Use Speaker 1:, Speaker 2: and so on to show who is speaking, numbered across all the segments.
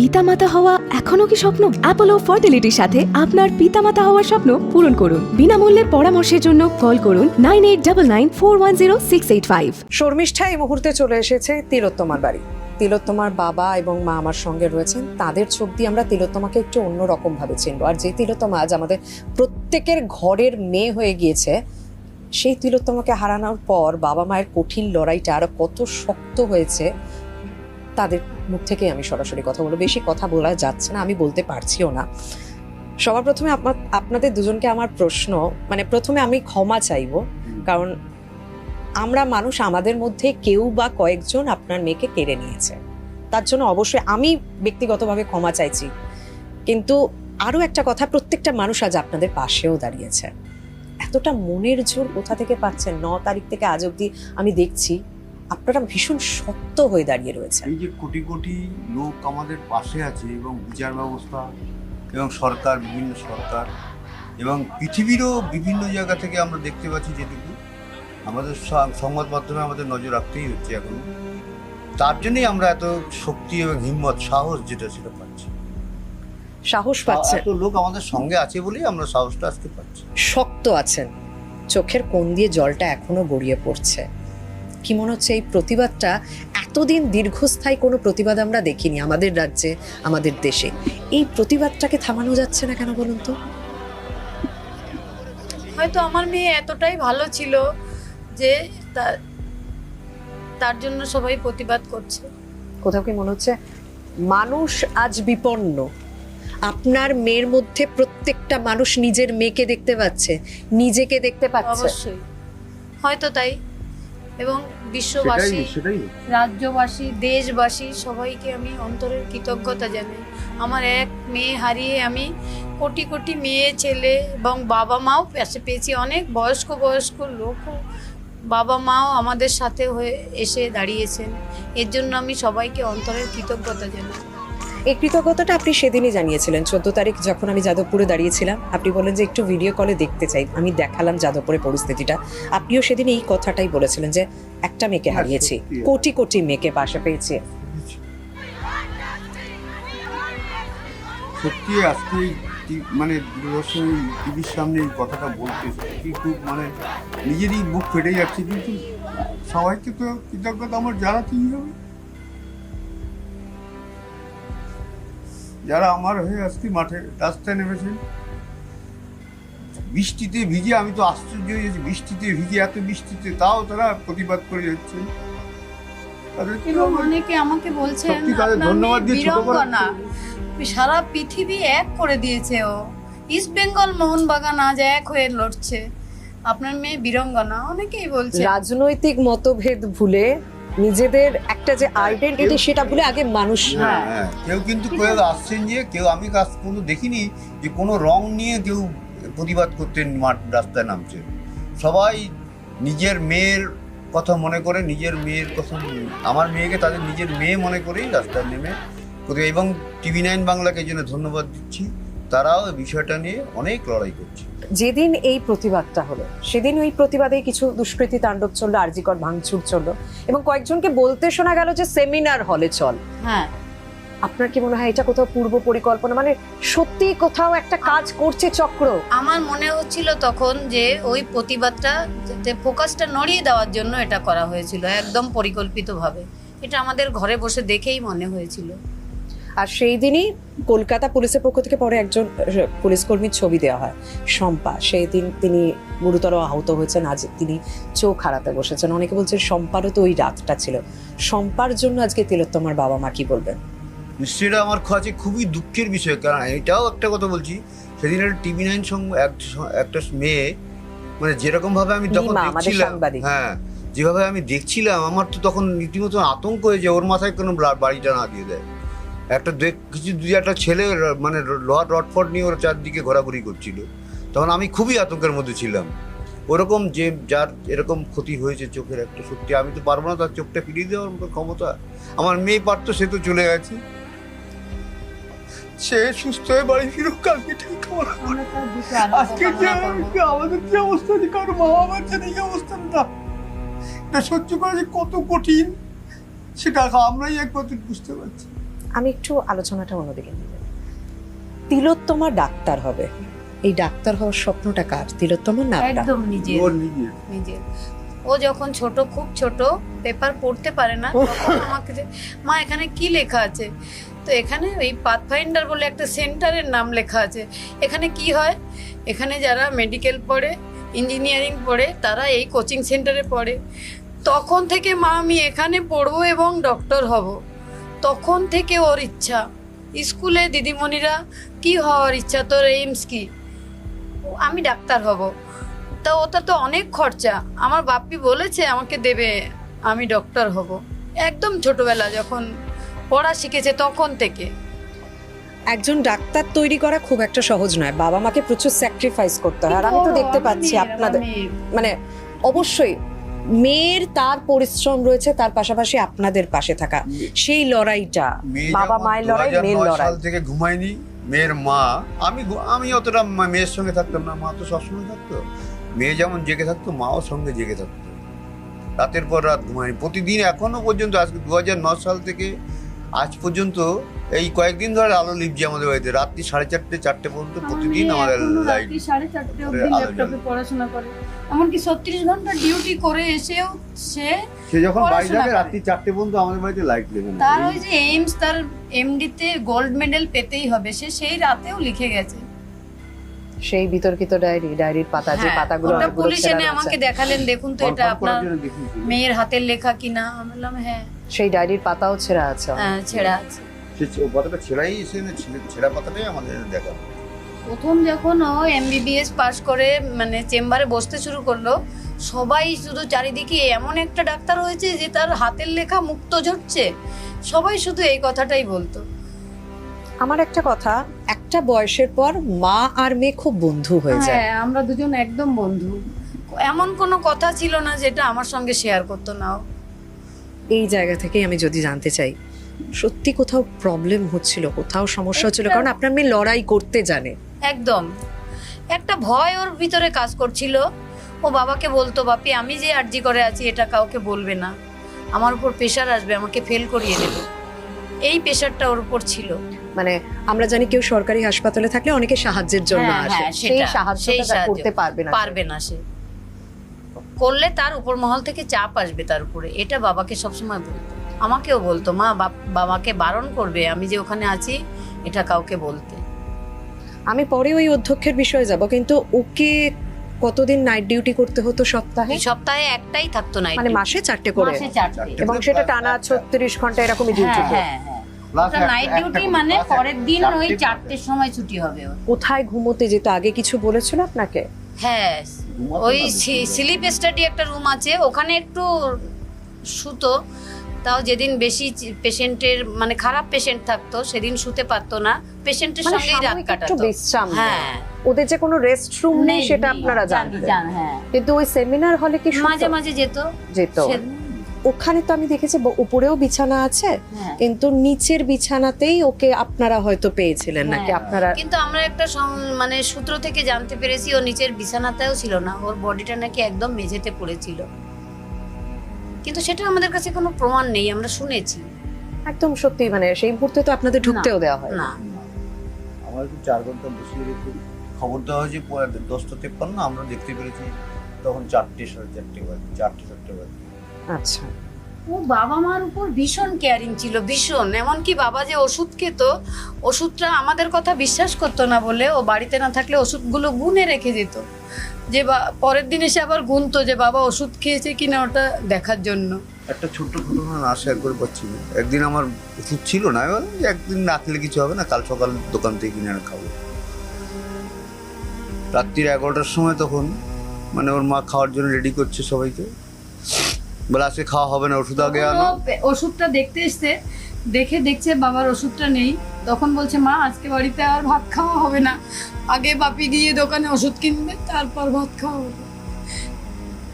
Speaker 1: পিতামাতা হওয়া এখনও কি স্বপ্ন? অ্যাপোলো ফার্টিলিটির সাথে আপনার পিতামাতা হওয়ার স্বপ্ন পূরণ করুন। বিনামূল্যে পরামর্শের জন্য কল করুন nine eight double nine four one zero six eight five.
Speaker 2: Sharmistha এই মুহূর্তে চলে এসেছে তিলোত্তমার বাড়ি। তিলোত্তমার বাবা এবং মা আমার সঙ্গে রয়েছেন। তাদের চোখ দিয়ে আমরা তিলোত্তমাকে একটু অন্যরকম ভাবে চিনবো। আর যে তিলোত্তমা আজ আমাদের প্রত্যেকের ঘরের মেয়ে হয়ে গিয়েছে, সেই তিলোত্তমাকে হারানোর পর বাবা মায়ের কঠিন লড়াইটা আরও কত শক্ত হয়েছে, তাদের মুখ থেকে আমি সরাসরি কথা বলব। বেশি কথা বলা যাচ্ছে না আমি বলতে পারছিও না। সবার প্রথমে আপনা- আপনাদের দুজনকে আমার প্রশ্ন মানে প্রথমে আমি ক্ষমা চাইব কারণ আমরা মানুষ আমাদের মধ্যে কেউ বা কয়েকজন আপনার মেয়েকে কেড়ে নিয়েছে। তার জন্য অবশ্যই আমি ব্যক্তিগতভাবে ক্ষমা চাইছি। কিন্তু আরও একটা কথা প্রত্যেকটা মানুষ আজ আপনাদের পাশেও দাঁড়িয়েছে। এতটা মনের জোর কোথা থেকে পাচ্ছেন? ন তারিখ থেকে আজ অবধি আমি দেখছি। আপনারা ভীষণ শক্ত হয়ে দাঁড়িয়ে রয়েছে
Speaker 3: এই যে কোটি কোটি লোক আমাদের পাশে আছে এবং বিচার ব্যবস্থা এবং সরকার বিভিন্ন সরকার এবং পৃথিবীরও বিভিন্ন জায়গা থেকে আমরা দেখতে পাচ্ছি যেটুকু। আমাদের সংবাদ মাধ্যমে আমাদের নজর রাখতেই হচ্ছে এখন। তার জন্যই আমরা এত শক্তি এবং হিম্মত সাহস যেটা সেটা পাচ্ছি।
Speaker 2: সাহস পাচ্ছে
Speaker 3: এত লোক আমাদের সঙ্গে আছে বলেই আমরা সাহসটা আজকে পাচ্ছি।
Speaker 2: শক্ত আছেন। চোখের কোণ দিয়ে জলটা এখনও গড়িয়ে পড়ছে। কি মনে হচ্ছে এই প্রতিবাদটা এতদিন দীর্ঘস্থায়ী কোনো প্রতিবাদ আমরা দেখিনি আমাদের রাজ্যে আমাদের দেশে? এই প্রতিবাদটাকে থামানো যাচ্ছে না কেন বলুন তো?
Speaker 4: হয়তো আমার মেয়ে এতটাই ভালো ছিল যে তার তার জন্য সবাই প্রতিবাদ করছে।
Speaker 2: কোথাও কি মনে হচ্ছে? মানুষ আজ বিপন্ন। আপনার মেয়ের মধ্যে প্রত্যেকটা মানুষ নিজের মেয়েকে দেখতে পাচ্ছে নিজেকে দেখতে পাচ্ছে।
Speaker 4: অবশ্যই। হয়তো তাই। এবং বিশ্ববাসী রাজ্যবাসী দেশবাসী সবাইকে আমি অন্তরের কৃতজ্ঞতা জানাই। আমার এক মেয়ে হারিয়ে আমি কোটি কোটি মেয়ে ছেলে এবং বাবা মাও পাশে পেয়েছি। অনেক বয়স্ক বয়স্ক লোকও বাবা মাও আমাদের সাথে হয়ে এসে দাঁড়িয়েছেন। এর জন্য আমি সবাইকে অন্তরের কৃতজ্ঞতা জানাই।
Speaker 2: এই কৃতজ্ঞতাটা আপনি সেদিনই জানিয়েছিলেন। চোদ্দ তারিখ যখন আমি যাদবপুরে দাঁড়িয়েছিলাম আপনি বলেন যে একটু ভিডিও কলে দেখতে চাই। আমি দেখালাম যাদবপুরের পরিস্থিতিটা। আপনিও সেদিন এই কথাটাই বলেছিলেন যে একটা মেয়েকে
Speaker 3: হ্যাঁ,
Speaker 2: হারিয়েছি। কোটি কোটি মেয়েকে পাশে পেয়েছি।
Speaker 3: সত্যি আজকে মানে দূরদর্শন টিভির সামনে এই কথাটা বলতে সত্যি খুব মানে নিজেরই বুক ফেটে যাচ্ছে কিন্তু সবাইকে তো কৃতজ্ঞতা আমার জানাতেই হবে। যারা আমার হয়ে আজকে মাঠে রাস্তায় নেমেছেন বৃষ্টিতে ভিজে আমি তো আশ্চর্য হয়ে যাচ্ছি বৃষ্টিতে ভিজে এত বৃষ্টিতে তাও তারা প্রতিবাদ করে যাচ্ছে।
Speaker 4: অনেকে আমাকে বলছেন
Speaker 3: সত্যি ধন্যবাদ দিয়ে ছোট
Speaker 4: সারা পৃথিবী এক করে দিয়েছে ও। ইস্ট বেঙ্গল মোহনবাগান আজ এক হয়ে লড়ছে। আপনার মেয়ে বীরঙ্গনা অনেকেই বলছে।
Speaker 2: রাজনৈতিক মতভেদ ভুলে নিজেদের একটা যে আইডেন্টিটি সেটা ভুলে আগে মানুষ
Speaker 3: হ্যাঁ হ্যাঁ কেউ কিন্তু কেউ আসছেন যে কেউ আমি কাজ কোনো দেখিনি যে কোনো রং নিয়ে কেউ প্রতিবাদ করতে মাঠ রাস্তায় নামছে। সবাই নিজের মেয়ের কথা মনে করে নিজের মেয়ের কথা আমার মেয়েকে তাদের নিজের মেয়ে মনে করেই রাস্তায় নেমে এবং টিভি নাইন বাংলাকে এই জন্য ধন্যবাদ দিচ্ছি। তারাও এই বিষয়টা নিয়ে অনেক লড়াই করছে।
Speaker 2: যেদিন এই প্রতিবাদটা হলো সেদিন ওই প্রতিবাদে কিছু দুষ্কৃতি তাণ্ডব চলল আরজিকর ভাঙচুর চলল এবং কয়েকজনকে বলতে শোনা গেল যে সেমিনার হলে চল।
Speaker 4: হ্যাঁ।
Speaker 2: আপনার কি মনে হয় এটা কোথাও পূর্ব পরিকল্পনা? মানে সত্যি কোথাও একটা কাজ করছে চক্র?
Speaker 4: আমার মনে হচ্ছিল তখন যে ওই প্রতিবাদটা যাতে ফোকাসটা নড়িয়ে দেওয়ার জন্য এটা করা হয়েছিল একদম পরিকল্পিতভাবে। এটা আমাদের ঘরে বসে দেখেই মনে হয়েছিল।
Speaker 2: আর সেই দিনই কলকাতা পুলিশের পক্ষ থেকে পরে একজন পুলিশ কর্মীর ছবি দেওয়া হয় শম্পা। সেই দিন তিনি গুরুতর আহত হয়েছেন আজ তিনি চোখ হারাতে বসেছেন। অনেকে বলছেন শম্পারও তো ওই রাতটা ছিল। শম্পার জন্য আজকে তিলোত্তমার বাবা মা কি বলবেন?
Speaker 3: সেটা আমার কাছে খুবই দুঃখের বিষয় কারণ এটাও একটা কথা বলছি সেদিন একটা টিভি নাইন সঙ্গে একটা মেয়ে মানে যেরকম ভাবে আমি তখন দেখছিলাম হ্যাঁ যেভাবে আমি দেখছিলাম আমার তো তখন রীতিমতো আতঙ্ক হয়েছে ওর মাথায় কোনো বাড়িটা না দিয়ে দেয়। একটা দেখ- কিছু দুই একটা ছেলে মানে লোহার রটফট নিয়ে ওর চারদিকে ঘোরাঘুরি করছিল। তখন আমি খুবই আতঙ্কের মধ্যে ছিলাম। ওরকম যে যার এরকম ক্ষতি হয়েছে চোখের একটা সত্যি আমি তো পারব না তার চোখটা ফিরিয়ে দেওয়ার মতো ক্ষমতা। আমার মেয়ে পারতো সে তো চলে গেছে। সে সুস্থ হয়ে বাড়ি ফিরুক কালকে ঠিক আজকে যে আমাদের যে অবস্থা যে কারও মা বাবার যে এই অবস্থাটা এটা সহ্য করা যে কত কঠিন সেটা আমরাই একমাত্র বুঝতে পারছি।
Speaker 2: আমি একটু আলোচনাটা অন্যদিকে নিয়ে যাই। তিলোত্তমা ডাক্তার হবে। এই ডাক্তার হওয়ার স্বপ্নটা কার? তিলোত্তমার না
Speaker 4: একদম নিজের।
Speaker 3: ওর নিজের।
Speaker 4: নিজের। ও যখন ছোট খুব ছোট পেপার পড়তে পারে না তখন আমাকে যে মা এখানে কি লেখা আছে? তো এখানে ওই পাথফাইন্ডার বলে একটা সেন্টারের নাম লেখা আছে। এখানে কি হয়? এখানে যারা মেডিকেল পড়ে ইঞ্জিনিয়ারিং পড়ে তারা এই কোচিং সেন্টারে পড়ে। তখন থেকে মা আমি এখানে পড়ব এবং ডক্টর হব। তখন থেকে ওর ইচ্ছা। স্কুলে দিদিমণিরা কি হওয়ার ইচ্ছা তোর এইমস কি? আমি ডাক্তার হব। তা ওটা তো অনেক খরচা। আমার বাপ্পি বলেছে আমাকে দেবে আমি ডক্টর হব। একদম ছোটবেলা যখন পড়া শিখেছে তখন থেকে।
Speaker 2: একজন ডাক্তার তৈরি করা খুব একটা সহজ নয়। বাবা মাকে প্রচুর স্যাক্রিফাইস করতে হয়। আর আমি তো দেখতে পাচ্ছি আপনাদের মানে অবশ্যই মেয়ের তার পরিশ্রম রয়েছে তার পাশাপাশি আপনাদের পাশে থাকা। সেই লড়াইটা
Speaker 3: মেয়ে
Speaker 2: বাবা মায়ের লড়াই মেয়ের লড়াই।
Speaker 3: থেকে ঘুমায়নি মেয়ের মা আমি আমি অতটা মেয়ের সঙ্গে থাকতাম না মা তো সবসময় থাকতো। মেয়ে যেমন জেগে থাকতো মাও সঙ্গে জেগে থাকতো। রাতের পর রাত ঘুমায়নি। প্রতিদিন এখনও পর্যন্ত আজকে দু সাল থেকে আজ পর্যন্ত এই কয়েকদিন ধরে আলো লিপছে আমাদের বাড়িতে। রাত্রি সাড়ে চারটে চারটে পর্যন্ত প্রতিদিন আমাদের লাইট
Speaker 4: সাড়ে চারটে পড়াশোনা করে। এমনকি ছত্রিশ ঘণ্টা ডিউটি করে এসেও সে
Speaker 3: সে যখন বাড়ি যাবে রাত্রি চারটে পর্যন্ত আমাদের বাড়িতে লাইট নেয়।
Speaker 4: তার ওই যে এইমস তার এমডিতে গোল্ড মেডেল পেতেই হবে। সে সেই রাতেও লিখে গেছে।
Speaker 2: সেই বিতর্কিত ডায়েরি ডায়েরির পাতা যে
Speaker 4: হ্যাঁ,
Speaker 2: পাতাগুলো
Speaker 4: ওটা পুলিশ এনে আমাকে দেখালেন দেখুন তো এটা আপনার। মেয়ের হাতের লেখা কিনা? আমি বললাম হ্যাঁ।
Speaker 2: সেই ডায়েরির পাতাও ছেঁড়া আছে।
Speaker 4: হ্যাঁ ছেঁড়া আছে।
Speaker 3: সে পাতাটা ছেঁড়াই এসে ছেঁড়া পাতাটাই আমাদের দেখা
Speaker 4: প্রথম যখন ও এমবিবিএস পাস করে মানে চেম্বারে বসতে শুরু করল সবাই শুধু চারিদিকে এমন একটা ডাক্তার হয়েছে যে তার হাতের লেখা মুক্ত ঝরছে। সবাই শুধু এই কথাটাই বলতো।
Speaker 2: আমার একটা কথা একটা বয়সের পর মা আর মেয়ে খুব বন্ধু হয়ে যায়।
Speaker 4: হ্যাঁ আমরা দুজন একদম বন্ধু। এমন কোনো কথা ছিল না যেটা আমার সঙ্গে শেয়ার করতো না
Speaker 2: এই জায়গা থেকেই আমি যদি জানতে চাই সত্যি কোথাও প্রবলেম হচ্ছিল কোথাও সমস্যা হচ্ছিল? কারণ আপনার মেয়ে লড়াই করতে জানে।
Speaker 4: একদম। একটা ভয় ওর ভিতরে কাজ করছিল। ও বাবাকে বলতো বাপি আমি যে আর্জি করে আছি এটা কাউকে বলবে না। আমার উপর প্রেশার আসবে আমাকে ফেল করিয়ে দেবে। এই প্রেশারটা ওর উপর ছিল।
Speaker 2: মানে আমরা জানি কেউ সরকারি হাসপাতালে থাকলে অনেকে সাহায্যের জন্য
Speaker 4: হ্যাঁ,
Speaker 2: আসে।
Speaker 4: হ্যাঁ,
Speaker 2: সেই সাহায্যটা
Speaker 4: সাহায্য।
Speaker 2: করতে পারবে না।
Speaker 4: পারবে না সে। করলে তার উপর মহল থেকে চাপ আসবে তার উপরে। এটা বাবাকে সবসময় বলতো। আমাকেও বলতো মা বাপ- বাবাকে বারণ করবে। আমি যে ওখানে আছি এটা কাউকে বলতে।
Speaker 2: আমি পরে ওই অধ্যক্ষের বিষয়ে যাব কিন্তু ওকে কতদিন নাইট ডিউটি করতে হতো সপ্তাহে?
Speaker 4: সপ্তাহে একটাই থাকতো না
Speaker 2: মানে মাসে চারটে করে। এবং সেটা টানা ছত্রিশ ঘণ্টা এরকমই ডিউটি
Speaker 4: হ্যাঁ হ্যাঁ হ্যাঁ। নাইট ডিউটি মানে পরের দিন ওই চারটের সময় ছুটি হবে
Speaker 2: কোথায় ঘুমোতে যেত? আগে কিছু বলেছিল আপনাকে?
Speaker 4: হ্যাঁ ওই স্লিপ স্টাডি একটা রুম আছে ওখানে একটু শুতো তাও যেদিন বেশি পেশেন্টের মানে খারাপ পেশেন্ট থাকতো সেদিন শুতে পারতো না। পেশেন্টের
Speaker 2: মানে
Speaker 4: সঙ্গেই রাত কাটাতো।
Speaker 2: বিশ্রাম
Speaker 4: হ্যাঁ।
Speaker 2: ওদের যে কোনো রেস্ট রুম নেই সেটা আপনারা জানতেন।
Speaker 4: হ্যাঁ।
Speaker 2: কিন্তু ওই সেমিনার হলে কি
Speaker 4: মাঝে মাঝে যেত।
Speaker 2: যেত। ওখানে তো আমি দেখেছি উপরেও বিছানা আছে
Speaker 4: হ্যাঁ।
Speaker 2: কিন্তু নিচের বিছানাতেই ওকে আপনারা হয়তো পেয়েছিলেন নাকি?
Speaker 4: হ্যাঁ।
Speaker 2: আপনারা
Speaker 4: কিন্তু আমরা একটা মানে সূত্র থেকে জানতে পেরেছি ও নিচের বিছানাতেও ছিল না। ওর বডিটা নাকি একদম মেঝেতে পড়েছিল। কিন্তু সেটা আমাদের কাছে কোনো প্রমাণ নেই আমরা শুনেছি।
Speaker 2: একদম সত্যি মানে সেই মুহূর্তে তো আপনাদের ঢুকতেও দেওয়া হয়
Speaker 4: না।
Speaker 3: আমার চার ঘণ্টা বসিয়ে রেখে খবর দেওয়া হয়েছে দশটা তেপ্পান্ন আমরা দেখতে পেরেছি তখন চারটে সাড়ে চারটে বাজে চারটে চারটে বাজে।
Speaker 2: আচ্ছা।
Speaker 4: ও বাবা মার উপর ভীষণ কেয়ারিং ছিল ভীষণ। এমনকি বাবা যে ওষুধ খেত ওষুধটা আমাদের কথা বিশ্বাস করতো না বলে ও বাড়িতে না থাকলে ওষুধগুলো গুনে রেখে যেত যে বা- পরের দিন এসে আবার গুনতো যে বাবা ওষুধ খেয়েছে কিনা ওটা দেখার জন্য।
Speaker 3: একটা ছোট্ট ঘটনা না শেয়ার করে পাচ্ছি একদিন আমার ওষুধ ছিল না একদিন না খেলে কিছু হবে না, কাল সকাল দোকান থেকে কিনে এনে খাব। রাত্রির এগারোটার সময় তখন মানে ওর মা খাওয়ার জন্য রেডি করছে সবাইকে। বলে, আজকে খাওয়া হবে না, ওষুধ আগে আনো।
Speaker 4: ওষুধটা দেখতে এসছে, দেখে দেখছে বাবার ওষুধটা নেই। তখন বলছে, মা, আজকে বাড়িতে আর ভাত খাওয়া হবে না। আগে বাপি গিয়ে দোকানে ওষুধ কিনবে, তারপর ভাত খাওয়া হবে।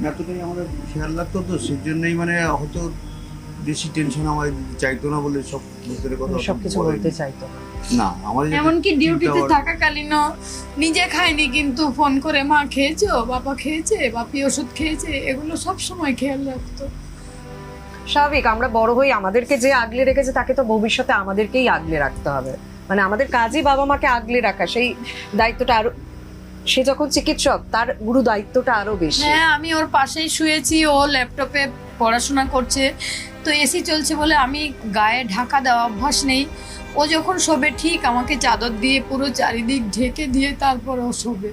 Speaker 3: এতটাই আমাদের খেয়াল রাখতো তো সেই জন্যই মানে হয়তো বেশি টেনশন আমার চাইতো না বলে সব ভিতরে কথা
Speaker 2: সবকিছু বলতে চাইতো না।
Speaker 3: আমাদের
Speaker 4: এমনকি ডিউটিতে থাকাকালীনও নিজে খায়নি কিন্তু ফোন করে মা খেয়েছো? বাবা খেয়েছে? বাপি ওষুধ খেয়েছে? এগুলো সব সময় খেয়াল রাখতো।
Speaker 2: স্বাভাবিক আমরা বড় হই আমাদেরকে যে আগলে রেখেছে তাকে তো ভবিষ্যতে আমাদেরকেই আগলে রাখতে হবে। মানে আমাদের কাজই বাবা মাকে আগলে রাখা সেই দায়িত্বটা আরও সে যখন চিকিৎসক তার গুরু দায়িত্বটা আরও বেশি।
Speaker 4: হ্যাঁ আমি ওর পাশেই শুয়েছি ও ল্যাপটপে পড়াশোনা করছে। তো এসি চলছে বলে আমি গায়ে ঢাকা দেওয়া অভ্যাস নেই। ও যখন শোবে ঠিক আমাকে চাদর দিয়ে পুরো চারিদিক ঢেকে দিয়ে তারপর ও শোবে।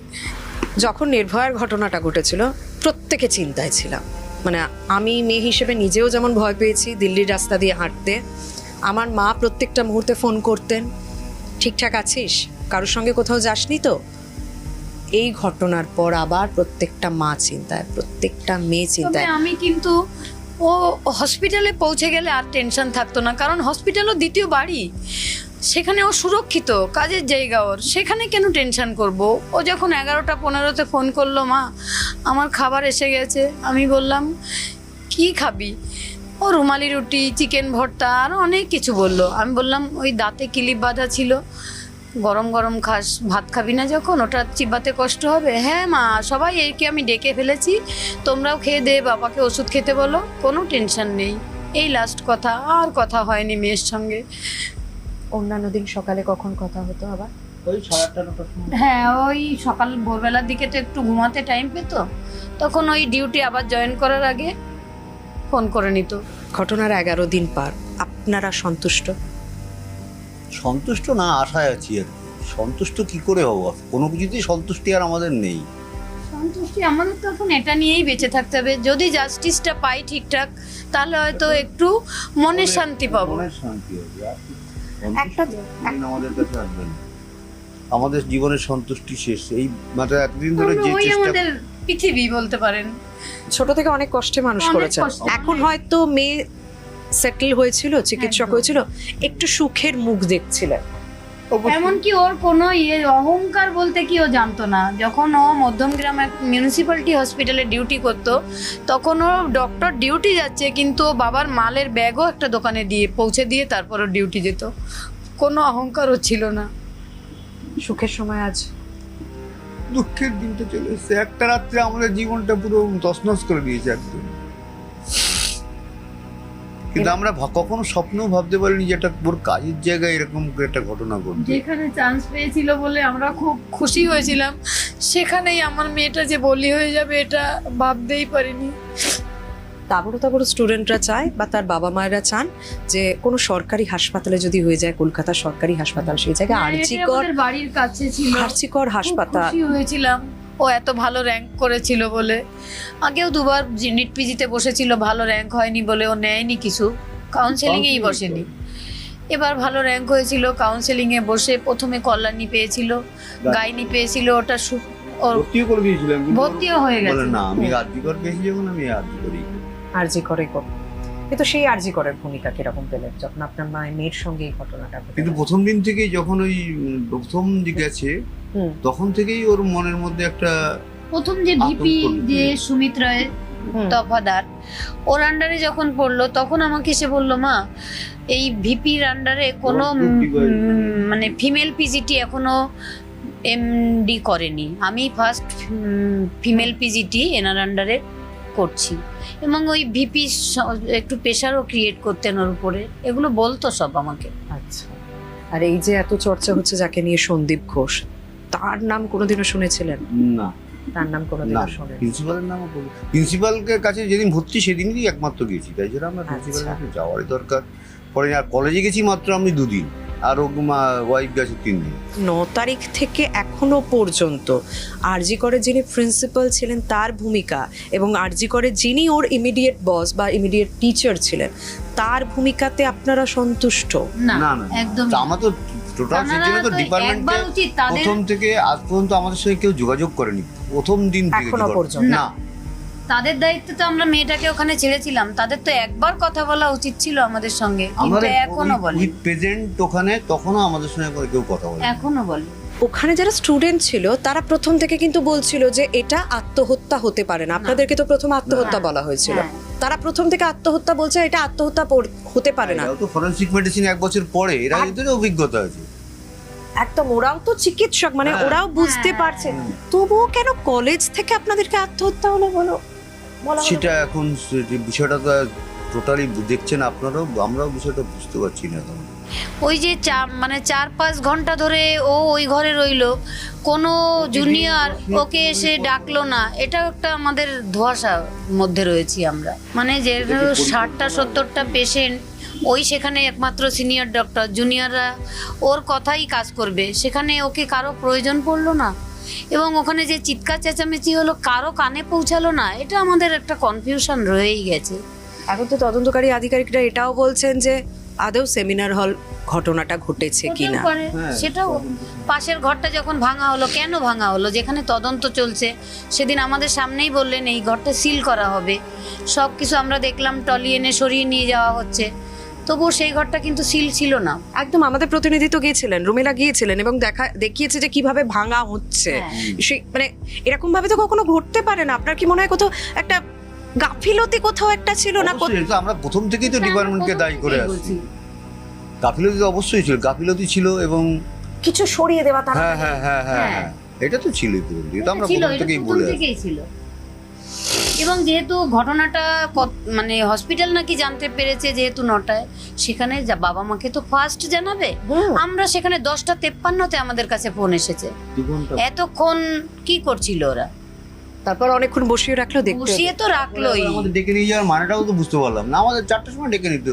Speaker 2: যখন নির্ভয়ার ঘটনাটা ঘটেছিল প্রত্যেকে চিন্তায় ছিলাম। মানে আমি মেয়ে হিসেবে নিজেও যেমন ভয় পেয়েছি দিল্লির রাস্তা দিয়ে হাঁটতে। আমার মা প্রত্যেকটা মুহূর্তে ফোন করতেন ঠিকঠাক আছিস? কারোর সঙ্গে কোথাও যাসনি তো? এই ঘটনার পর আবার প্রত্যেকটা মা চিন্তায় প্রত্যেকটা মেয়ে চিন্তায়।
Speaker 4: আমি কিন্তু ও হসপিটালে পৌঁছে গেলে আর টেনশন থাকতো না কারণ হসপিটালও দ্বিতীয় বাড়ি। সেখানে ও সুরক্ষিত কাজের জায়গা ওর। সেখানে কেন টেনশন করব? ও যখন এগারোটা পনেরোতে ফোন করল মা আমার খাবার এসে গেছে। আমি বললাম কি খাবি? ও রুমালি রুটি চিকেন ভর্তা আর অনেক কিছু বলল। আমি বললাম ওই দাঁতে কিলিপ বাঁধা ছিল। গরম গরম খাস ভাত খাবি না যখন? ওটা চিবাতে কষ্ট হবে। হ্যাঁ মা সবাই একে আমি ডেকে ফেলেছি। তোমরাও খেয়ে দে বাবাকে ওষুধ খেতে বলো। কোনো টেনশন নেই। এই লাস্ট কথা আর কথা হয়নি মেয়ের সঙ্গে।
Speaker 2: অন্যান্য দিন সকালে কখন কথা হতো আবার?
Speaker 4: হ্যাঁ ওই সকাল ভোরবেলার দিকে তো একটু ঘুমাতে টাইম পেতো। তখন ওই ডিউটি আবার জয়েন করার আগে ফোন করে নিত।
Speaker 2: ঘটনার এগারো দিন পার। আপনারা সন্তুষ্ট?
Speaker 3: সন্তুষ্ট না আশায় আছি আর কি। সন্তুষ্ট কি করে হব? কোনো কিছুতেই সন্তুষ্টি আর আমাদের নেই।
Speaker 4: সন্তুষ্টি আমাদের তো এখন এটা নিয়েই বেঁচে থাকতে হবে। যদি জাস্টিসটা পাই ঠিকঠাক তাহলে হয়তো একটু মনের শান্তি পাবো।
Speaker 3: মনের শান্তি হবে। আর কি।
Speaker 2: একটা-
Speaker 3: সন্তুষ্টি আমাদের কাছে আসবে না। আমাদের জীবনের সন্তুষ্টি শেষ। এই মানে এতদিন ধরে
Speaker 4: আমরা
Speaker 3: যে
Speaker 4: ওই
Speaker 3: চেষ্টা
Speaker 4: আমাদের পৃথিবী বলতে পারেন।
Speaker 2: ছোট থেকে অনেক কষ্টে মানুষ
Speaker 4: অনেক
Speaker 2: করেছেন
Speaker 4: কষ্টে।
Speaker 2: এখন হয়তো মেয়ে সেটেল হয়েছিল চিকিৎসক। হয়েছিল একটু সুখের মুখ দেখছিলেন।
Speaker 4: এমনকি ওর কোনো ইয়ে অহংকার বলতে কি ও জানতো না? যখন ও মধ্যমগ্রাম এক মিউনিসিপ্যালিটি হসপিটালে ডিউটি করত তখন ও ডক্টর ডিউটি যাচ্ছে কিন্তু ও বাবার মালের ব্যাগও একটা দোকানে দিয়ে পৌঁছে দিয়ে তারপর ও ডিউটি যেত। কোনো অহংকারও ছিল না।
Speaker 2: সুখের সময় আজ।
Speaker 3: দুঃখের দিনটা চলে এসেছে। একটা রাত্রে আমাদের জীবনটা পুরো তছনছ করে দিয়েছে একদম। কিন্তু আমরা কখনো স্বপ্নও ভাবতে পারিনি যে একটা ওর কাজের জায়গায় এরকম একটা ঘটনা ঘটবে।
Speaker 4: যেখানে চান্স পেয়েছিল বলে আমরা খুব খুশি হয়েছিলাম সেখানেই আমার মেয়েটা যে বলি হয়ে যাবে এটা ভাবতেই পারিনি।
Speaker 2: তাবড়ো তাবড়ো স্টুডেন্টরা চায় বা তার বাবা মায়েরা চান যে কোনো সরকারি হাসপাতালে যদি হয়ে যায় কলকাতা সরকারি হাসপাতাল সেই জায়গায়
Speaker 4: হ্যাঁ,
Speaker 2: আর্জিকর
Speaker 4: আমাদের বাড়ির কাছে ছিল।
Speaker 2: আর্জিকর
Speaker 4: খুব
Speaker 2: হাসপাতাল।
Speaker 4: হয়েছিলাম। ও এত ভালো র্যাঙ্ক করেছিল বলে। আগেও দুবার নিট পিজিতে বসেছিল ভালো র্যাঙ্ক হয়নি বলে ও নেয়নি কিছু। কাউন্সেলিংয়েই বসেনি। এবার ভালো র্যাঙ্ক হয়েছিল কাউন্সেলিংয়ে বসে প্রথমে কল্যাণী পেয়েছিল গাইনি পেয়েছিল ওটা
Speaker 3: ভর্তিও করে দিয়েছিলাম
Speaker 4: ভর্তিও হয়ে গেছে।
Speaker 3: না আমি আর্যিকর পেয়েছি যখন আমি আর্যিকরই
Speaker 2: আর্জিকরে কর কিন্তু সেই আর্জিকরের ভূমিকা কীরকম পেলেন যখন আপনার মায়ের মেয়ের সঙ্গে এই ঘটনাটা ঘটে?
Speaker 3: কিন্তু প্রথম দিন থেকেই যখন ওই প্রথম গেছে
Speaker 2: হুম,
Speaker 3: তখন থেকেই ওর মনের মধ্যে একটা
Speaker 4: প্রথম যে ভিপি যে সুমিত রায় তফাদার ওর আন্ডারে যখন পড়ল তখন আমাকে সে বলল মা এই ভিপির আন্ডারে কোনো মানে ফিমেল পিজিটি এখনও এমডি করেনি। আমি ফার্স্ট ফিমেল পিজিটি এনার আন্ডারে করছি। এবং ওই ভিপি একটু প্রেশারও ক্রিয়েট করতেন ওর উপরে। এগুলো বলতো সব আমাকে।
Speaker 2: আচ্ছা। আর এই যে এত চর্চা হচ্ছে যাকে নিয়ে সন্দীপ ঘোষ তার নাম কোনোদিনও শুনেছিলেন?
Speaker 3: না।
Speaker 2: তার নাম
Speaker 3: না
Speaker 2: কোনোদিনও শুনেন
Speaker 3: প্রিন্সিপালের নামও বলি প্রিন্সিপালকে কাছে যেদিন ভর্তি সেদিনই একমাত্র গেছি তাই জন্য আমরা প্রিন্সিপালের
Speaker 2: আচ্ছা।
Speaker 3: কাছে যাওয়ারই দরকার। পরে আর কলেজে গেছি মাত্র আমি দুদিন। আর ও ওয়াইফ গেছে তিন দিন
Speaker 2: ন তারিখ থেকে এখনও পর্যন্ত আরজি করে যিনি প্রিন্সিপাল ছিলেন তার ভূমিকা এবং আরজি করে যিনি ওর ইমিডিয়েট বস বা ইমিডিয়েট টিচার ছিলেন তার ভূমিকাতে আপনারা সন্তুষ্ট?
Speaker 4: না একদম
Speaker 3: আমার তো টোটাল সেজন্য তো ডিপার্টমেন্টে প্রথম থেকে আজ পর্যন্ত আমাদের সঙ্গে কেউ যোগাযোগ করেনি। প্রথম দিন থেকে
Speaker 2: এখনও
Speaker 3: না।
Speaker 4: তাদের দায়িত্ব তো আমরা মেয়েটাকে ওখানে ছেড়েছিলাম। তাদের তো একবার কথা বলা উচিত ছিল আমাদের সঙ্গে। কিন্তু এখনও বলে।
Speaker 3: প্রেজেন্ট ওখানে তখনও আমাদের সঙ্গে করে কেউ কথা বলে।
Speaker 4: এখনও বলে।
Speaker 2: ওখানে যারা স্টুডেন্ট ছিল তারা প্রথম থেকে কিন্তু বলছিল যে এটা আত্মহত্যা হতে পারে না। আপনাদেরকে তো প্রথম আত্মহত্যা বলা হয়েছিল।
Speaker 4: হ্যাঁ।
Speaker 2: তারা প্রথম থেকে আত্মহত্যা বলছে এটা আত্মহত্যা পর- হতে পারে না।
Speaker 3: তো ফরেন্সিক মেডিসিন এক বছর পরে এরা এদের অভিজ্ঞতা আছে।
Speaker 2: একদম ওরাও তো চিকিৎসক মানে
Speaker 3: হ্যাঁ।
Speaker 2: ওরাও বুঝতে
Speaker 4: হ্যাঁ।
Speaker 2: পারছে। তবুও কেন কলেজ থেকে আপনাদেরকে আত্মহত্যা হলো বলো? বলা হলো
Speaker 3: সেটা এখন সে- বিষয়টা তো টোটালি দেখছেন আপনারাও আমরাও বিষয়টা বুঝতে পারছি না এখন।
Speaker 4: ওই যে চা মানে চার পাঁচ ঘণ্টা ধরে ও ওই ঘরে রইল কোনো জুনিয়র ওকে এসে ডাকলো না এটাও একটা আমাদের ধোয়াশার মধ্যে রয়েছি আমরা। মানে যে ষাটটা সত্তরটা পেশেন্ট ওই সেখানে একমাত্র সিনিয়র ডক্টর জুনিয়ররা ওর কথাই কাজ করবে। সেখানে ওকে কারও প্রয়োজন পড়ল না? এবং ওখানে যে চিৎকার চেঁচামেচি হলো কারও কানে পৌঁছালো না এটা আমাদের একটা কনফিউশন রয়েই গেছে।
Speaker 2: এখন তো তদন্তকারী আধিকারিকরা এটাও বলছেন যে আদৌ সেমিনার হল ঘটনাটা ঘটেছে কিনা।
Speaker 3: হ্যাঁ,
Speaker 4: সেটাও পাশের ঘরটা যখন ভাঙা হলো কেন ভাঙা হলো যেখানে তদন্ত চলছে সেদিন আমাদের সামনেই বললেন এই ঘরটা সিল করা হবে। সব কিছু আমরা দেখলাম টলি এনে সরিয়ে নিয়ে যাওয়া হচ্ছে। তবুও সেই ঘরটা কিন্তু সিল ছিল না।
Speaker 2: একদম আমাদের প্রতিনিধি তো গিয়েছিলেন রুমেলা গিয়েছিলেন এবং দেখা দেখিয়েছে যে কীভাবে ভাঙা হচ্ছে।
Speaker 4: হ্যাঁ।
Speaker 2: সেই মানে এরকম ভাবে তো কখনো ঘটতে পারে না। আপনার কি মনে হয় কোথাও একটা গাফিলতি কোথাও একটা ছিল না?
Speaker 3: আমরা প্রথম থেকেই তো ডিপার্টমেন্টকে দায়ী করে আসছি। গাফিলতি তো অবশ্যই ছিল গাফিলতি ছিল এবং
Speaker 2: কিছু সরিয়ে দেওয়া তারা
Speaker 3: হ্যাঁ হ্যাঁ হ্যাঁ হ্যাঁ
Speaker 4: হ্যাঁ।
Speaker 3: হ্যাঁ এটা তো ছিলই প্রথম থেকে। এটা আমরা
Speaker 4: ছিল,
Speaker 3: প্রথম থেকেই বলে
Speaker 4: ছিল। এবং যেহেতু ঘটনাটা মানে হসপিটাল নাকি জানতে পেরেছে যেহেতু নটায় সেখানে যা বাবা মাকে তো ফার্স্ট জানাবে। আমরা সেখানে দশটা তেপ্পান্নতে আমাদের কাছে ফোন এসেছে। এতক্ষণ কি করছিল ওরা?
Speaker 2: তারপর অনেকক্ষণ বসিয়ে রাখল দেখতে
Speaker 4: বসিয়ে তো রাখলোই।
Speaker 3: আমাদের ডেকে নিয়ে যাওয়ার মানেটাও তো বুঝতে পারলাম না। আমাদের চারটার সময় ডেকে নিত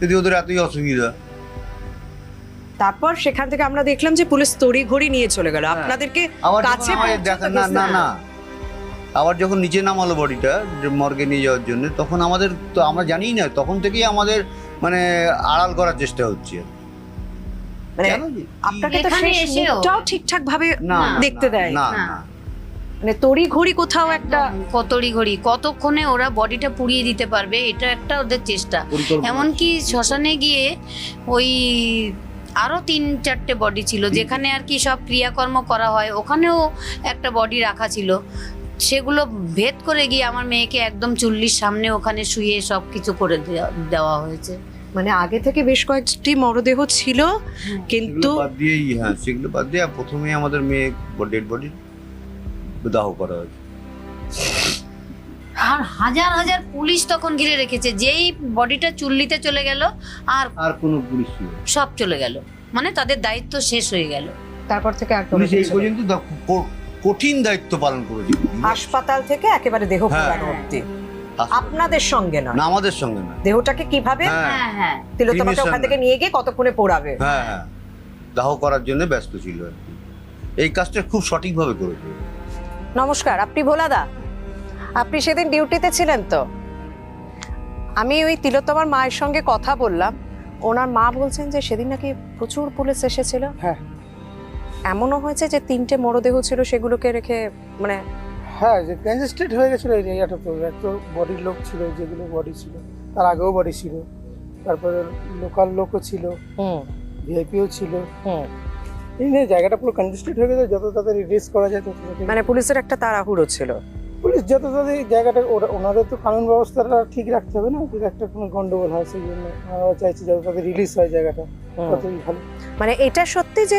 Speaker 3: যদি ওদের এতই অসুবিধা।
Speaker 2: তারপর সেখান থেকে আমরা দেখলাম যে পুলিশ তড়ি ঘড়ি নিয়ে চলে গেল।
Speaker 3: হ্যাঁ।
Speaker 2: আপনাদেরকে কাছে
Speaker 3: না না
Speaker 2: না।
Speaker 3: আবার যখন নিচে নামালো বডিটা মর্গে নিয়ে যাওয়ার জন্য তখন আমাদের তো আমরা জানিই না তখন থেকেই আমাদের মানে আড়াল করার চেষ্টা হচ্ছে।
Speaker 2: মানে
Speaker 3: কেন
Speaker 2: আপনাকে তো
Speaker 4: এখানে
Speaker 2: মুখটাও ঠিকঠাক ভাবে
Speaker 3: না
Speaker 4: না,
Speaker 2: দেখতে দেয়।
Speaker 3: না
Speaker 2: মানে তড়ি ঘড়ি কোথাও একটা
Speaker 4: কতড়ি ঘড়ি কতক্ষণে ওরা বডিটা পুড়িয়ে দিতে পারবে এটা একটা ওদের চেষ্টা। এমনকি শ্মশানে গিয়ে ওই আরও তিন চারটে বডি ছিল যেখানে আর কি সব ক্রিয়াকর্ম করা হয় ওখানেও একটা বডি রাখা ছিল। সেগুলো ভেদ করে গিয়ে আমার মেয়েকে একদম চুল্লির সামনে ওখানে শুয়ে সব কিছু করে দেওয়া- হয়েছে।
Speaker 2: মানে আগে থেকে বেশ কয়েকটি মরদেহ ছিল কিন্তু
Speaker 3: বাদ দিয়েই হ্যাঁ সেগুলো বাদ দিয়ে প্রথমে আমাদের মেয়ে ডেড বডি দাহ করা হয়েছে।
Speaker 4: আর হাজার হাজার পুলিশ তখন ঘিরে রেখেছে যেই বডিটা চুল্লিতে চলে গেল আর
Speaker 3: আর কোনো পুলিশ
Speaker 4: সব চলে গেল। মানে তাদের দায়িত্ব শেষ হয়ে গেল।
Speaker 2: তারপর থেকে আর
Speaker 3: পুলিশ এই পর্যন্ত কঠিন দায়িত্ব পালন করেছে।
Speaker 2: হাসপাতাল থেকে একেবারে দেহ
Speaker 3: হ্যাঁ।
Speaker 2: পোড়ানো অব্দি আপনাদের সঙ্গে
Speaker 3: না
Speaker 2: নয়
Speaker 3: আমাদের সঙ্গে না
Speaker 2: দেহটাকে কীভাবে
Speaker 3: হ্যাঁ।
Speaker 4: হ্যাঁ হ্যাঁ।
Speaker 2: তিলোত্তমাকে ওখান থেকে নিয়ে গিয়ে কতক্ষণে পোড়াবে?
Speaker 3: হ্যাঁ হ্যাঁ। দাহ করার জন্য ব্যস্ত ছিল আর কি। এই কাজটা খুব সঠিকভাবে করেছে।
Speaker 2: নমস্কার আপনি ভোলাদা? আপনি সেদিন ডিউটিতে ছিলেন তো? আমি ওই তিলোত্তমার মায়ের সঙ্গে কথা বললাম। ওনার মা বলছেন যে সেদিন নাকি প্রচুর পুলিশ এসেছিল।
Speaker 5: হ্যাঁ।
Speaker 2: এমনও হয়েছে যে তিনটে মরদেহ ছিল সেগুলোকে রেখে মানে
Speaker 5: হ্যাঁ যে কনজেস্টেড হয়ে গেছিল এই জায়গাটা তো এত বডির লোক ছিল যেগুলো বডি ছিল তার আগেও বডি ছিল তারপরে লোকাল লোকও ছিল
Speaker 2: হুম।
Speaker 5: ভিআইপিও ছিল। এই নিয়ে জায়গাটা পুরো কনজেস্টেড হয়ে গেছে যত তাড়াতাড়ি রেস করা যায় তত
Speaker 2: মানে পুলিশের একটা তাড়াহুড়ো ছিল।
Speaker 5: পুলিশ যত তাড়াতাড়ি জায়গাটা ওনাদের তো কানুন ব্যবস্থাটা ঠিক রাখতে হবে না যদি একটা কোনো গন্ডগোল হয় সেই জন্য ওনারা চাইছে যত তাড়াতাড়ি রিলিজ হয় জায়গাটা। ততই ভালো।
Speaker 2: মানে এটা সত্যি যে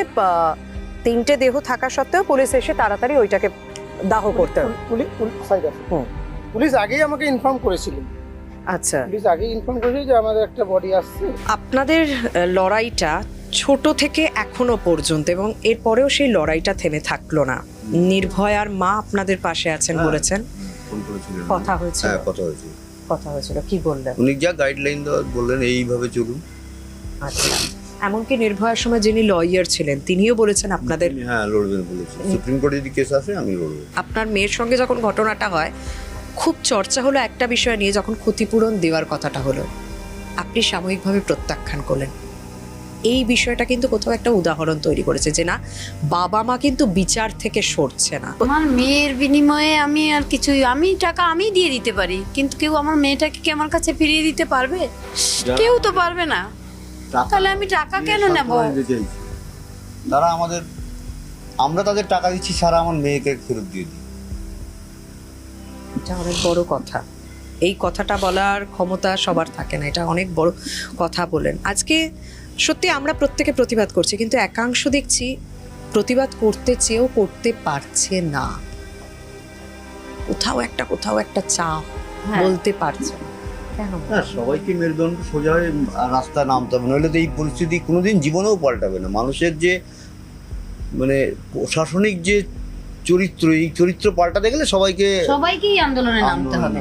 Speaker 2: তিনটে দেহ থাকা সত্ত্বেও পুলিশ এসে তাড়াতাড়ি ওইটাকে দাহ করতে হবে।
Speaker 5: পুলিশ আগেই আমাকে ইনফর্ম করেছিল।
Speaker 2: আচ্ছা।
Speaker 5: পুলিশ আগেই ইনফর্ম করেছিল যে আমাদের একটা বডি আসছে।
Speaker 2: আপনাদের লড়াইটা ছোট থেকে এখনও পর্যন্ত এবং এরপরেও সেই লড়াইটা থেমে থাকল না। নির্ভয়ার মা আপনাদের পাশে আছেন
Speaker 3: হ্যাঁ।
Speaker 2: বলেছেন? কথা হয়েছিল।
Speaker 3: হ্যাঁ কথা হয়েছে
Speaker 2: কথা হয়েছিল। কি বললেন?
Speaker 3: উনি যা গাইডলাইন দেওয়া বললেন এইভাবে চলুন।
Speaker 2: আচ্ছা। এমনকি নির্ভয়ার সময় যিনি লয়ার ছিলেন তিনিও বলেছেন আপনাদের
Speaker 3: হ্যাঁ লড়বেন বলেছেন। সুপ্রিম কোর্টে যদি কেস আসে আমি লড়বো।
Speaker 2: আপনার মেয়ের সঙ্গে যখন ঘটনাটা হয় খুব চর্চা হলো একটা বিষয় নিয়ে যখন ক্ষতিপূরণ দেওয়ার কথাটা হলো। আপনি সাময়িকভাবে প্রত্যাখ্যান করলেন। এই বিষয়টা কিন্তু কোথাও একটা উদাহরণ তৈরি করেছে যে না বাবা মা কিন্তু বিচার থেকে সরছে না।
Speaker 4: আমার মেয়ের বিনিময়ে আমি আর কিছুই আমি টাকা আমি দিয়ে দিতে পারি কিন্তু কেউ আমার মেয়েটাকে কি আমার কাছে ফিরিয়ে দিতে পারবে? কেউ তো পারবে না। তাহলে আমি টাকা কেন নেব?
Speaker 3: তারা আমাদের আমরা তাদের টাকা দিচ্ছি সারা আমার মেয়েকে ফেরত দিয়ে দিই
Speaker 2: এটা অনেক বড় কথা। এই কথাটা বলার ক্ষমতা সবার থাকে না এটা অনেক বড় কথা বলেন। আজকে সত্যি আমরা প্রত্যেকে প্রতিবাদ করছি কিন্তু একাংশ দেখছি প্রতিবাদ করতে চেয়েও করতে পারছে না। কোথাও একটা কোথাও একটা চাপ
Speaker 4: হ্যাঁ।
Speaker 2: বলতে পারছে না। কেন?
Speaker 3: না সবাইকে মেরুদণ্ড সোজা হয়ে রাস্তা নামতে হবে। নইলে তো এই পরিস্থিতি কোনোদিন জীবনেও পাল্টাবে না। মানুষের যে মানে প্রশাসনিক যে চরিত্র এই চরিত্র পাল্টাতে গেলে সবাইকে
Speaker 6: সবাইকেই আন্দোলনে নামতে হবে।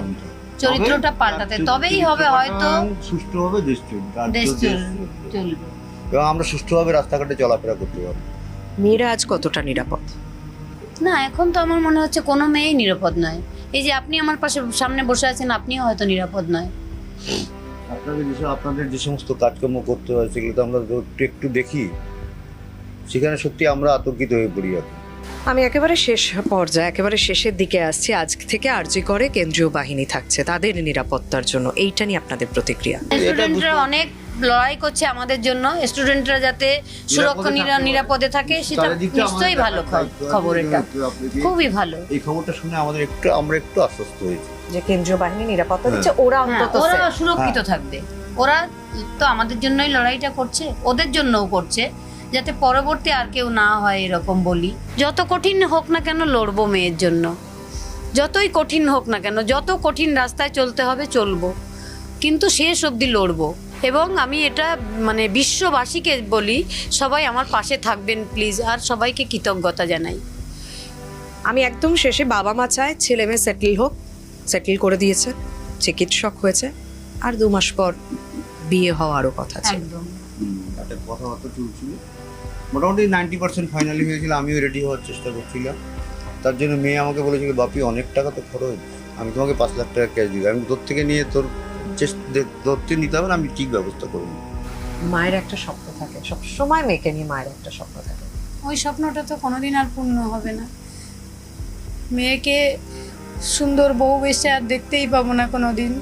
Speaker 6: চরিত্রটা পাল্টাতে তবেই হবে হয়তো
Speaker 3: সুষ্ঠুভাবে দেশ চলবে।
Speaker 6: দেশ
Speaker 3: দেশ
Speaker 6: চল-
Speaker 3: চলবে।
Speaker 6: চলবে।
Speaker 3: এবং আমরা সুষ্ঠুভাবে রাস্তাঘাটে চলাফেরা করতে পারব।
Speaker 2: মেয়েরা আজ কতটা নিরাপদ?
Speaker 6: না এখন তো আমার মনে হচ্ছে কোনো মেয়েই নিরাপদ নয়। এই যে আপনি আমার পাশে সামনে বসে আছেন আপনিও হয়তো নিরাপদ নয়।
Speaker 3: আপনাদের বিষয়ে আপনাদের যে সমস্ত কাজকর্ম করতে হয় সেগুলো তো আমরা একটু একটু দেখি। সেখানে সত্যি আমরা আতঙ্কিত হয়ে পড়ি এখন।
Speaker 2: আমি একেবারে শেষ পর্যায়ে একেবারে শেষের দিকে আসছি। আজ থেকে আরজি করে কেন্দ্রীয় বাহিনী থাকছে তাদের নিরাপত্তার জন্য। এইটা নিয়ে আপনাদের প্রতিক্রিয়া।
Speaker 6: অনেক লড়াই করছে আমাদের জন্য। স্টুডেন্টরা যাতে সুরক্ষা নিরা- নিরাপদে থাকে সেটা নিশ্চয়ই ভালো খবর এটা খুবই ভালো।
Speaker 3: এই খবরটা শুনে আমাদের একটু আমরা একটু আশ্বস্ত হয়েছি।
Speaker 2: যে কেন্দ্রীয় বাহিনী নিরাপত্তা দিচ্ছে ওরা
Speaker 6: হ্যাঁ,
Speaker 2: অন্তত
Speaker 6: ওরা। সুরক্ষিত থাকবে। ওরা তো আমাদের জন্যই লড়াইটা করছে ওদের জন্যও করছে যাতে পরবর্তী আর কেউ না হয় এরকম বলি। যত কঠিন হোক না কেন লড়বো মেয়ের জন্য। যতই কঠিন হোক না কেন যত কঠিন রাস্তায় চলতে হবে চলবো। কিন্তু শেষ অবধি লড়বো। এবং আমি এটা মানে বিশ্ববাসীকে বলি সবাই আমার পাশে থাকবেন প্লিজ আর সবাইকে কৃতজ্ঞতা জানাই।
Speaker 2: আমি একদম শেষে বাবা মা চায় ছেলে মেয়ে সেটেল হোক সেটেল করে দিয়েছে চিকিৎসক হয়েছে আর দু মাস পর বিয়ে হওয়ারও কথা ছিল।
Speaker 6: একদম।
Speaker 3: একটা কথাবার্তা চলছিল। মোটামুটি নাইনটি পার্সেন্ট ফাইনালি হয়েছিল আমিও রেডি হওয়ার চেষ্টা করছিলাম। তার জন্য মেয়ে আমাকে বলেছিল বাপি অনেক টাকা তো খরচ আমি তোমাকে পাঁচ লাখ টাকা ক্যাশ দিই আমি তোর থেকে নিয়ে তোর থেকে নিতে হবে আমি ঠিক ব্যবস্থা করে নেব।
Speaker 2: মায়ের একটা স্বপ্ন থাকে। সবসময় মেয়েকে নিয়ে মায়ের একটা স্বপ্ন থাকে।
Speaker 4: ওই স্বপ্নটা তো কোনোদিন আর পূর্ণ হবে না। মেয়েকে সুন্দর বউ বেশে আর দেখতেই পাবো না কোনোদিন।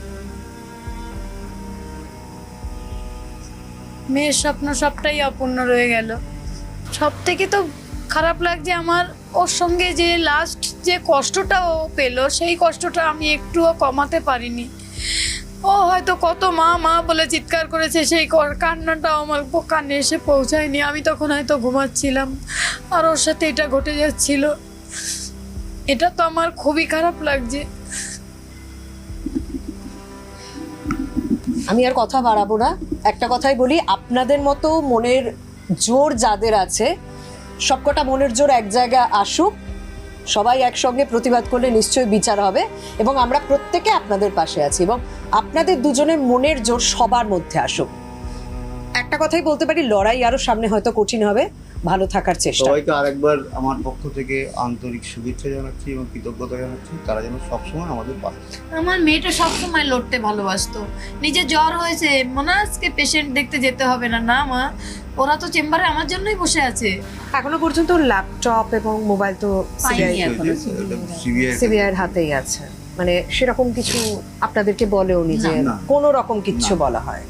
Speaker 4: মেয়ের স্বপ্ন সবটাই অপূর্ণ রয়ে গেল। সব থেকে তো খারাপ লাগছে আমার ওর সঙ্গে যে লাস্ট যে কষ্টটা ও পেল সেই কষ্টটা আমি একটুও কমাতে পারিনি। ও, হয়তো কত মা মা বলে চিৎকার করেছে, সেই কান্নাটাও আমার কানে এসে পৌঁছায়নি। আমি তখন হয়তো ঘুমাচ্ছিলাম, আর ওর সাথে এটা ঘটে যাচ্ছিল। এটা তো আমার খুবই খারাপ লাগছে।
Speaker 2: আমি আর কথা বাড়াবো না। একটা কথাই বলি, আপনাদের মতো মনের জোর যাদের আছে, সবকটা মনের জোর এক জায়গায় আসুক সবাই একসঙ্গে প্রতিবাদ করলে নিশ্চয়ই বিচার হবে এবং আমরা প্রত্যেকে আপনাদের পাশে আছি এবং আপনাদের দুজনের মনের জোর সবার মধ্যে আসুক। একটা কথাই বলতে পারি লড়াই আরও সামনে হয়তো কঠিন হবে। ভালো থাকার চেষ্টা।
Speaker 3: সবাইকে আরেকবার আমার পক্ষ থেকে আন্তরিক শুভেচ্ছা জানাচ্ছি এবং কৃতজ্ঞতা জানাচ্ছি। তারা যেন সবসময় আমাদের পাশে
Speaker 4: আমার মেয়েটা সবসময় লড়তে ভালোবাসতো। নিজে জ্বর হয়েছে মনে আজকে পেশেন্ট দেখতে যেতে হবে না। না মা। ওরা তো চেম্বারে আমার জন্যই বসে আছে।
Speaker 2: এখনও পর্যন্ত ল্যাপটপ এবং মোবাইল তো
Speaker 6: পাইনি
Speaker 2: সিবিআই
Speaker 3: এখনও।
Speaker 2: সিবিআইয়ের হাতেই আছে। মানে সেরকম কিছু আপনাদেরকে বলেও নি। যে। কোনো রকম কিচ্ছু বলা হয়।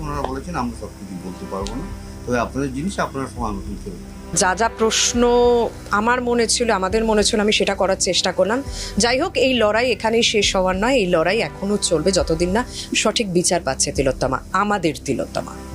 Speaker 3: ওনারা বলেছেন আমরা সব কিছু বলতে পারব না। তবে আপনাদের জিনিস আপনারা সময় মতন চলবে
Speaker 2: যা যা প্রশ্ন আমার মনে ছিল আমাদের মনে ছিল আমি সেটা করার চেষ্টা করলাম। যাই হোক এই লড়াই এখানেই শেষ হওয়ার নয় এই লড়াই এখনও চলবে যতদিন না সঠিক বিচার পাচ্ছে তিলোত্তমা আমাদের তিলোত্তমা।